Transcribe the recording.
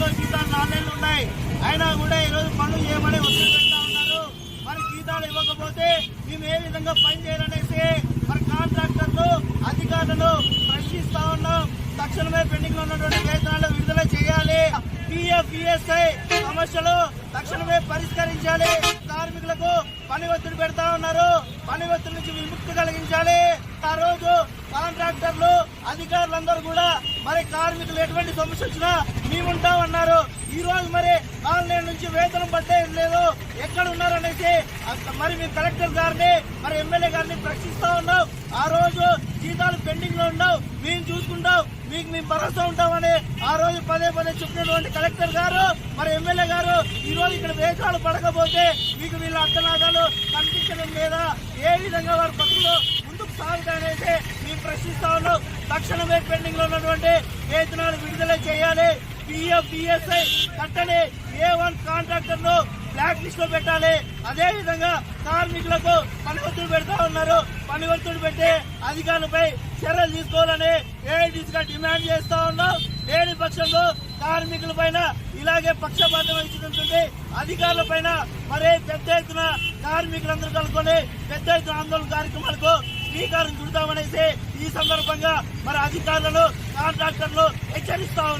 లో జీతాలు నాలుగేళ్ళు ఉన్నాయి. అయినా కూడా ఈ రోజు పనులు చేయమని ఒత్తిడి పెడతా ఉన్నారు? మరి జీతాలు ఇవ్వకపోతే మేము ఏ విధంగా పని చేయాలనేసి మరి కాంట్రాక్టర్లు అధికారులను ప్రశ్నిస్తా ఉన్నాం. తక్షణమే పెండింగ్లో ఉన్నటువంటి వేతనాలు విడుదల చేయాలి. పిఎఫ్ ఈఎస్ఐ సమస్యలు తక్షణమే పరిష్కరించాలి. కార్మికులకు పని ఒత్తిడి పెడతా ఉన్నారు. పని ఒత్తిడి నుంచి విముక్తి కలిగించాలి. ఆ రోజు కాంట్రాక్టర్లు అధికారులందరూ కూడా మరి కార్మికులు ఎటువంటి సమస్య వచ్చినా మేముంటామన్నారు. ఈ రోజు మరి ఆన్లైన్ నుంచి వేతనం పట్టేది లేదు? ఎక్కడ ఉన్నారనేసి మరి మేము కలెక్టర్ గారిని మరి ఎమ్మెల్యే గారిని ప్రశ్నిస్తా ఉన్నాం. ఆ రోజు జీతాలు పెండింగ్లో ఉండవు. మేము చూసుకుంటాం. మీకు మేము భరోసా ఉంటామని ఆ రోజు పదే పదే చెప్పినటువంటి కలెక్టర్ గారు మరి ఎమ్మెల్యే గారు ఈ రోజు ఇక్కడ వేతనాలు పడకపోతే మీకు వీళ్ళ అర్థనాదాలు కనిపించడం లేదా? ఏ విధంగా వారి పనులు ముందుకు సాగుతాయనేసి మేము ప్రశ్నిస్తా ఉన్నాం. తక్షణమే పెండింగ్లో ఉన్నటువంటి వేతనాలు విడుదల చేయాలి. పిఎఫ్ పిఎస్ఐ కట్టని ఏ వన్ కాంట్రాక్టర్ను బ్లాక్ లిస్ట్లో పెట్టాలి. అదే విధంగా కార్మికులకు పని ఒత్తిడి పెడతా ఉన్నారు. పని ఒత్తిడి పెట్టే అధికారులపై చర్యలు తీసుకోవాలని ఏఐటీస్గా డిమాండ్ చేస్తా ఉన్నాం. లేని పక్షంలో కార్మికుల పైన ఇలాగే పక్షపాతం వహించినటువంటి అధికారుల పైన మరే పెద్ద ఎత్తున కార్మికులందరూ కలుపుకొని పెద్ద ఎత్తున ఆందోళన కార్యక్రమాలకు శ్రీకారం చుడతామనేసి ఈ సందర్భంగా మరి అధికారులను కాంట్రాక్టర్లు హెచ్చరిస్తా ఉన్నారు.